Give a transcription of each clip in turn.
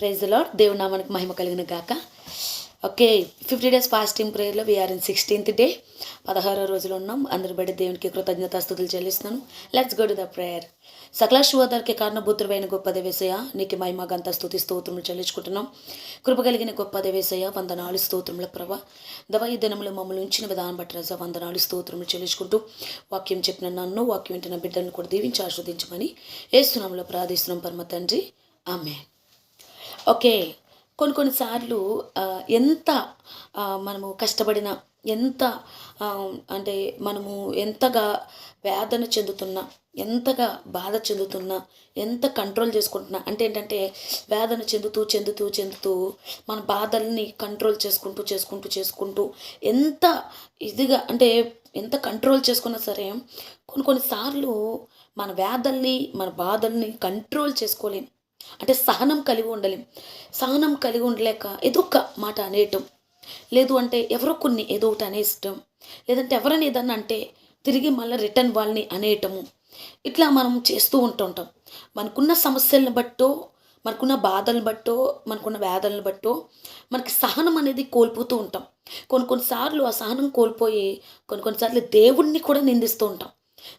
Praise lord దేవునామానికి మహిమ కలిగిన గాక. Okay fifty days fasting ప్రేయర్లో we are in sixteenth day పదహారో రోజులు ఉన్నాం. అందరి బట్టి దేవునికి కృతజ్ఞతాస్తుతులు చెల్లిస్తున్నాను. Let's go to the prayer సకల శువదరికి కారణభూతుడైన గొప్ప దేవేశయ నీకు మహిమ గంత స్థుతి స్తోత్రములు చెల్లించుకుంటున్నాం. కృప కలిగిన గొప్ప దేవేశయ వందనాలు స్తోత్రముల ప్రభ. దవ ఈ దినములు మమ్మల్ని ఉంచిన విధానం బట్టి రజ వందనాలు స్తోత్రములు చెల్లించుకుంటూ వాక్యం చెప్పిన నన్ను వాక్యం వింటున్న బిడ్డలను కూడా దీవించి ఆస్వాదించమని ఏసునాములో ప్రార్థిస్తున్నాం పరమ తండ్రి. ఆమె ఓకే. కొన్ని కొన్నిసార్లు ఎంత మనము కష్టపడిన ఎంత అంటే మనము ఎంతగా వేదన చెందుతున్నా ఎంతగా బాధ చెందుతున్నా ఎంత కంట్రోల్ చేసుకుంటున్నా అంటే ఏంటంటే వేదన చెందుతూ చెందుతూ చెందుతూ మన బాధల్ని కంట్రోల్ చేసుకుంటూ చేసుకుంటూ చేసుకుంటూ ఎంత ఇదిగా అంటే ఎంత కంట్రోల్ చేసుకున్నా సరే కొన్ని కొన్నిసార్లు మన వేదల్ని మన బాధల్ని కంట్రోల్ చేసుకోలేం. అంటే సహనం కలిగి ఉండలేం. సహనం కలిగి ఉండలేక ఏదో ఒక మాట అనేయటం. లేదు అంటే ఎవరో కొన్ని ఏదో ఒకటి అనేయటం. లేదంటే ఎవరైనా ఏదన్నా అంటే తిరిగి మళ్ళీ రిటర్న్ వాళ్ళని అనేయటము. ఇట్లా మనం చేస్తూ ఉంటుంటాం. మనకున్న సమస్యలను బట్టో మనకున్న బాధలను బట్టో మనకున్న వ్యాధులను బట్టో మనకి సహనం అనేది కోల్పోతూ ఉంటాం. కొన్ని కొన్నిసార్లు ఆ సహనం కోల్పోయి కొన్ని కొన్నిసార్లు దేవుణ్ణి కూడా నిందిస్తూ ఉంటాం.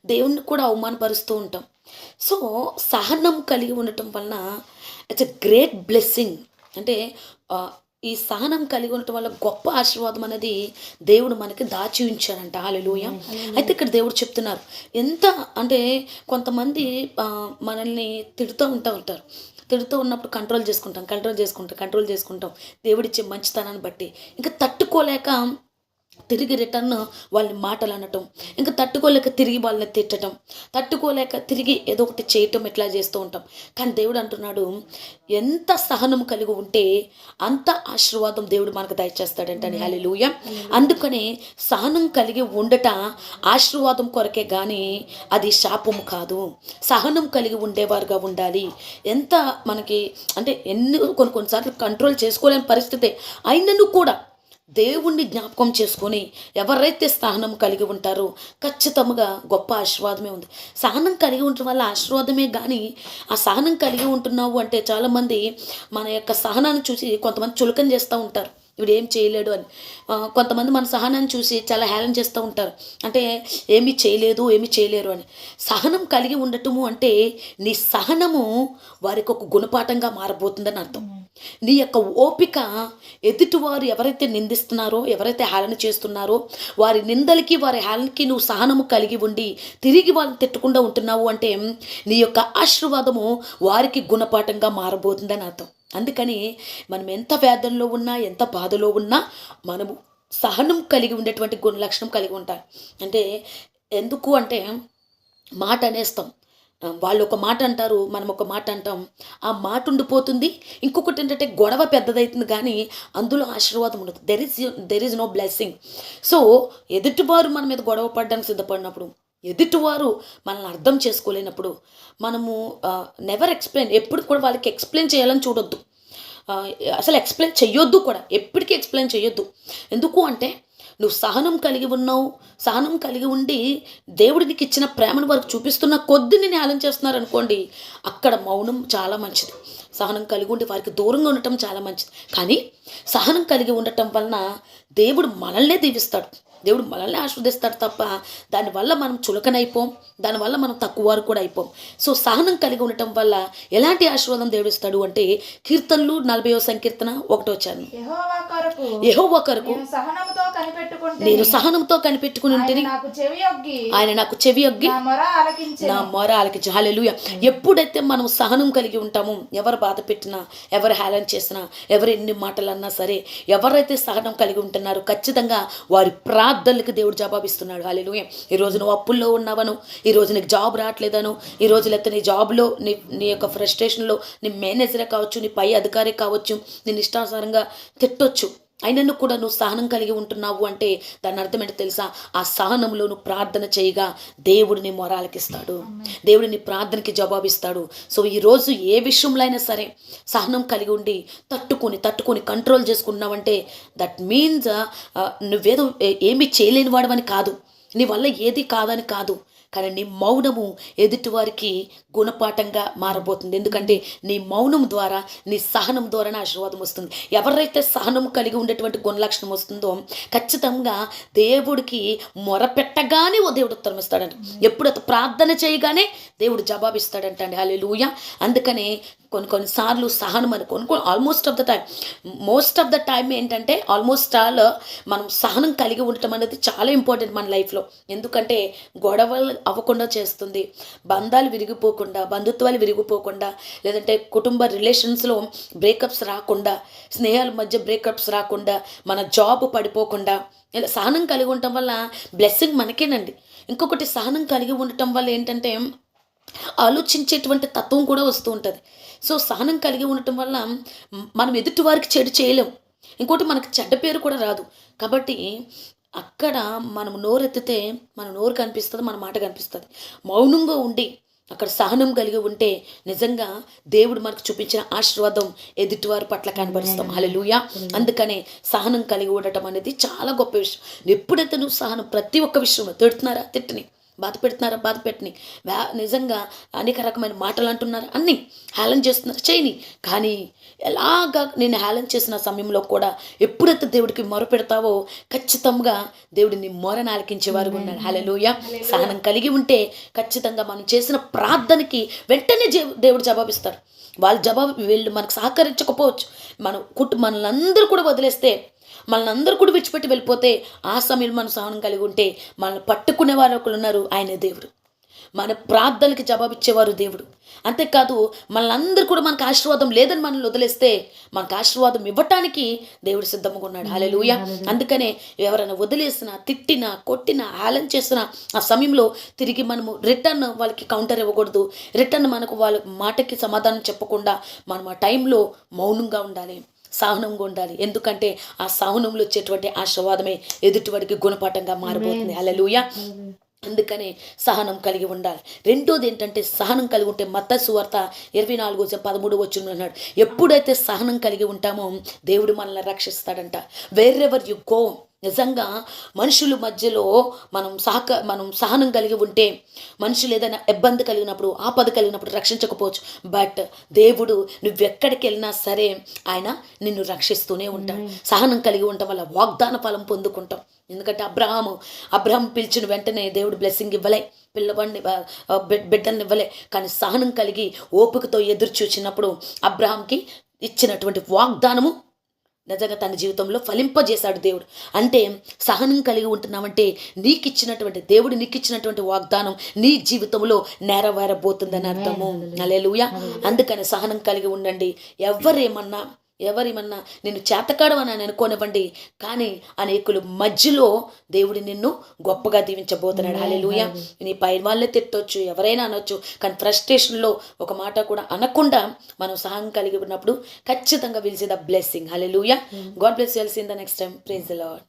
దేవుణ్ణి కూడా అవమానపరుస్తూ ఉంటాం. సో సహనం కలిగి ఉండటం వలన ఇట్స్ ఎ గ్రేట్ బ్లెస్సింగ్ అంటే ఈ సహనం కలిగి ఉండటం వల్ల గొప్ప ఆశీర్వాదం అనేది దేవుడు మనకి దాచి ఉంచాడంట హాలెలూయ అయితే ఇక్కడ దేవుడు చెప్తున్నారు ఎంత అంటే కొంతమంది మనల్ని తిడుతూ ఉంటా ఉంటారు. తిడుతూ ఉన్నప్పుడు కంట్రోల్ చేసుకుంటాం కంట్రోల్ చేసుకుంటాం కంట్రోల్ చేసుకుంటాం. దేవుడిచ్చే మంచితనాన్ని బట్టి. ఇంకా తట్టుకోలేక తిరిగి రిటర్న్ వాళ్ళని మాటలు అనటం ఇంకా తట్టుకోలేక తిరిగి వాళ్ళని తిట్టడం తట్టుకోలేక తిరిగి ఏదో ఒకటి చేయటం ఇట్లా చేస్తూ ఉంటాం. కానీ దేవుడు అంటున్నాడు ఎంత సహనం కలిగి ఉంటే అంత ఆశీర్వాదం దేవుడు మనకు దయచేస్తాడంటని. హల్లెలూయా అందుకని సహనం కలిగి ఉండట ఆశీర్వాదం కొరకే కానీ అది శాపము కాదు. సహనం కలిగి ఉండేవారుగా ఉండాలి. ఎంత మనకి అంటే ఎన్ని కొన్ని కొన్నిసార్లు కంట్రోల్ చేసుకోలేని పరిస్థితి అయినను కూడా దేవుణ్ణి జ్ఞాపకం చేసుకొని ఎవరైతే సహనం కలిగి ఉంటారో ఖచ్చితంగా గొప్ప ఆశీర్వాదమే ఉంది. సహనం కలిగి ఉండటం వల్ల ఆశీర్వాదమే కానీ ఆ సహనం కలిగి ఉంటున్నావు అంటే చాలామంది మన యొక్క సహనాన్ని చూసి కొంతమంది చులకన చేస్తూ ఉంటారు. వీడు ఏం చేయలేడు అని. కొంతమంది మన సహనాన్ని చూసి చాలా హేళన చేస్తూ ఉంటారు. అంటే ఏమీ చేయలేదు ఏమీ చేయలేరు అని. సహనం కలిగి ఉండటము అంటే నీ సహనము వారికి ఒక గుణపాఠంగా మారబోతుందని అర్థం. నీ యొక్క ఓపిక ఎదుటివారు ఎవరైతే నిందిస్తున్నారో ఎవరైతే హేళన చేస్తున్నారో వారి నిందలకి వారి హేళనకి నువ్వు సహనము కలిగి ఉండి తిరిగి వాళ్ళని తిట్టకుండా ఉంటున్నావు అంటే నీ యొక్క ఆశీర్వాదము వారికి గుణపాఠంగా మారబోతుందని అర్థం. అందుకని మనం ఎంత వేదనలో ఉన్నా ఎంత బాధలో ఉన్నా మనము సహనం కలిగి ఉండేటువంటి గుణ లక్షణం కలిగి ఉంటాం. అంటే ఎందుకు అంటే మాట అనేస్తాం. వాళ్ళు ఒక మాట అంటారు మనం ఒక మాట అంటాం ఆ మాట ఉండిపోతుంది ఇంకొకటి ఏంటంటే గొడవ పెద్దదవుతుంది కానీ అందులో ఆశీర్వాదం ఉండదు. There is there is no blessing so ఎదుటివారు మన మీద గొడవ పడడానికి సిద్ధపడినప్పుడు ఎదుటివారు మనల్ని అర్థం చేసుకోలేనప్పుడు మనము నెవర్ ఎక్స్ప్లెయిన్ ఎప్పుడు కూడా వాళ్ళకి ఎక్స్ప్లెయిన్ చేయాలని చూడొద్దు. అసలు ఎక్స్ప్లెయిన్ చేయొద్దు కూడా. ఎప్పటికీ ఎక్స్ప్లెయిన్ చేయొద్దు ఎందుకు అంటే నువ్వు సహనం కలిగి ఉన్నావు. సహనం కలిగి ఉండి దేవుడు నీకు ఇచ్చిన ప్రేమను వారికి చూపిస్తున్న కొద్ది నేను హేళన చేస్తున్నారు అనుకోండి అక్కడ మౌనం చాలా మంచిది. సహనం కలిగి ఉండి వారికి దూరంగా ఉండటం చాలా మంచిది. కానీ సహనం కలిగి ఉండటం వలన దేవుడు మనల్నే దీవిస్తాడు. దేవుడు మనల్ని ఆస్వాదిస్తాడు తప్ప దానివల్ల మనం చులకనైపోం దానివల్ల మనం తక్కువ వారు కూడా అయిపోం. సో సహనం కలిగి ఉండటం వల్ల ఎలాంటి ఆశీర్వాదం దేవుడు ఇస్తాడు అంటే కీర్తనలు నలభైవ సంకీర్తన ఒకటో యెహోవా కొరకు యహో ఒకరకు నేను సహనంతో కనిపెట్టుకుని యొగ్గి ఆయన నాకు చెవి యొగ్గి నా మొర ఆలకించి హల్లెలూయా. ఎప్పుడైతే మనం సహనం కలిగి ఉంటామో ఎవరు బాధ పెట్టినా ఎవరు హేళన చేసినా ఎవరు ఎన్ని మాటలు అన్నా సరే ఎవరైతే సహనం కలిగి ఉంటున్నారో ఖచ్చితంగా వారి ప్రార్థనలకు దేవుడు జవాబిస్తున్నాడు. హల్లెలూయా. ఈ రోజు నువ్వు అప్పుల్లో ఉన్నావను. ఈ రోజు నీకు జాబ్ రావట్లేదను. ఈ రోజు లేకపోతే నీ జాబ్లో నీ నీ యొక్క ఫ్రస్ట్రేషన్లో నీ మేనేజరే కావచ్చు నీ పై అధికారి కావచ్చు నేను ఇష్టానుసారంగా తిట్టొచ్చు. అయినను కూడా నువ్వు సహనం కలిగి ఉంటున్నావు అంటే దాని అర్థం ఏంటో తెలుసా? ఆ సహనంలో నువ్వు ప్రార్థన చేయగా దేవుడిని మొరాలకిస్తాడు. దేవుడిని ప్రార్థనకి జవాబిస్తాడు. సో ఈరోజు ఏ విషయంలో అయినా సరే సహనం కలిగి ఉండి తట్టుకొని తట్టుకొని కంట్రోల్ చేసుకున్నావంటే దట్ మీన్స్ నువ్వేదో ఏమీ చేయలేని వాడవని కాదు. నీ వల్ల ఏది కాదని కాదు. కానీ నీ మౌనము ఎదుటివారికి గుణపాఠంగా మారబోతుంది. ఎందుకంటే నీ మౌనం ద్వారా నీ సహనం ద్వారానే ఆశీర్వాదం వస్తుంది. ఎవరైతే సహనం కలిగి ఉండేటువంటి గుణలక్షణం వస్తుందో ఖచ్చితంగా దేవుడికి మొరపెట్టగానే ఓ దేవుడు ఉత్తరం ఇస్తాడంట. ప్రార్థన చేయగానే దేవుడు జవాబిస్తాడంట అండి హల్లెలూయా. అందుకనే కొన్ని కొన్నిసార్లు సహనం అని కొన్ని కొన్ని almost of the time most of the time ఏంటంటే ఆల్మోస్ట్ ఆల్ మనం సహనం కలిగి ఉండటం అనేది చాలా ఇంపార్టెంట్ మన లైఫ్లో ఎందుకంటే గొడవలు అవ్వకుండా చేస్తుంది. బంధాలు విరిగిపోకుండా బంధుత్వాలు విరిగిపోకుండా లేదంటే కుటుంబ రిలేషన్స్లో బ్రేకప్స్ రాకుండా స్నేహాల మధ్య బ్రేకప్స్ రాకుండా మన జాబ్ పడిపోకుండా ఇలా సహనం కలిగి ఉండటం వల్ల బ్లెస్సింగ్ మనకేనండి. ఇంకొకటి సహనం కలిగి ఉండటం వల్ల ఏంటంటే ఆలోచించేటువంటి తత్వం కూడా వస్తూ ఉంటుంది. సో సహనం కలిగి ఉండటం వల్ల మనం ఎదుటి వారికి చెడు చేయలేం. ఇంకోటి మనకి చెడ్డ పేరు కూడా రాదు. కాబట్టి అక్కడ మనం నోరెత్తితే మన నోరు కనిపిస్తుంది మన మాట కనిపిస్తుంది. మౌనంగా ఉండి అక్కడ సహనం కలిగి ఉంటే నిజంగా దేవుడు మనకు చూపించిన ఆశీర్వాదం ఎదుటివారి పట్ల కనబరుస్తాం. హల్లెలూయా. అందుకనే సహనం కలిగి ఉండటం అనేది చాలా గొప్ప విషయం. ఎప్పుడైతే నువ్వు సహనం ప్రతి ఒక్క విషయంలో తిడుతున్నారా తిట్టని బాధ పెడుతున్నారా బాధ పెట్టని వ్యా నిజంగా అనేక రకమైన మాటలు అంటున్నారు. అన్నీ హేళన చేస్తున్నారు. చేయని. కానీ ఎలాగా నేను హేళన చేసిన సమయంలో కూడా ఎప్పుడైతే దేవుడికి మొర పెడతావో ఖచ్చితంగా దేవుడు నీ మొరను ఆలకించేవారు ఉన్నాడు. హల్లెలూయా. సహనం కలిగి ఉంటే ఖచ్చితంగా మనం చేసిన ప్రార్థనకి వెంటనే దేవుడు జవాబిస్తారు. వాళ్ళు జవాబు వీళ్ళు మనకు సహకరించకపోవచ్చు. మనం కుటుంబ మనల్ని కూడా వదిలేస్తే మనల్ని అందరూ కూడా విడిచిపెట్టి వెళ్ళిపోతే ఆ సమయంలో మనం సహనం కలిగి ఉంటే మనల్ని పట్టుకునే వారు ఒకరు ఉన్నారు ఆయన దేవుడు. మన ప్రార్థనకి జవాబిచ్చేవారు దేవుడు. అంతేకాదు మనల్ని కూడా మనకు ఆశీర్వాదం లేదని మనల్ని వదిలేస్తే మనకు ఆశీర్వాదం ఇవ్వటానికి దేవుడు సిద్ధంగా ఉన్నాడు. హల్లెలూయ. అందుకనే ఎవరైనా వదిలేసినా తిట్టినా కొట్టినా హేళన చేసినా ఆ సమయంలో తిరిగి మనము రిటర్న్ వాళ్ళకి కౌంటర్ ఇవ్వకూడదు. రిటర్న్ మనకు వాళ్ళ మాటకి సమాధానం చెప్పకుండా మనం ఆ టైంలో మౌనంగా ఉండాలి. సహనంగా ఉండాలి. ఎందుకంటే ఆ సహనంలో వచ్చేటువంటి ఆశీర్వాదమే ఎదుటివాడికి గుణపాఠంగా మారిపోతుంది అలలుయ అందుకనే సహనం కలిగి ఉండాలి. రెండోది ఏంటంటే సహనం కలిగి ఉంటే మత సువార్త ఇరవై నాలుగు వచ్చి పదమూడు వచ్చి అన్నాడు. ఎప్పుడైతే సహనం కలిగి ఉంటామో దేవుడు మనల్ని రక్షిస్తాడంట. వేరెవర్ యు గో నిజంగా మనుషుల మధ్యలో మనం సహక మనం సహనం కలిగి ఉంటే మనుషులు ఏదైనా ఇబ్బంది కలిగినప్పుడు ఆపద కలిగినప్పుడు రక్షించకపోవచ్చు. బట్ దేవుడు నువ్వెక్కడికి వెళ్ళినా సరే ఆయన నిన్ను రక్షిస్తూనే ఉంటాడు. సహనం కలిగి ఉండటం వల్ల వాగ్దాన ఫలం పొందుకుంటాం. ఎందుకంటే అబ్రహాము అబ్రహాం పిలిచిన వెంటనే దేవుడు బ్లెస్సింగ్ ఇవ్వలే పిల్లవాడిని బిడ్డల్ని ఇవ్వలే. కానీ సహనం కలిగి ఓపికతో ఎదురు చూచినప్పుడు అబ్రహాంకి ఇచ్చినటువంటి వాగ్దానము నిజంగా తన జీవితంలో ఫలింపజేశాడు దేవుడు. అంటే సహనం కలిగి ఉంటున్నామంటే నీకు ఇచ్చినటువంటి దేవుడు నీకు ఇచ్చినటువంటి వాగ్దానం నీ జీవితంలో నెరవేరబోతుందని అర్థము. అలెలుయ అందుకని సహనం కలిగి ఉండండి. ఎవరేమన్నా ఎవరేమన్నా నేను చేతకాడం అని అనుకోనివ్వండి. కానీ అనేకులు మధ్యలో దేవుడు నిన్ను గొప్పగా దీవించబోతున్నాడు. హల్లెలూయ నీ పై వాళ్ళే తిట్టొచ్చు ఎవరైనా అనొచ్చు. కానీ ఫ్రస్ట్రేషన్లో ఒక మాట కూడా అనకుండా మనం సహనం కలిగి ఉన్నప్పుడు ఖచ్చితంగా will see the blessing hallelujah God bless in the next time praise the Lord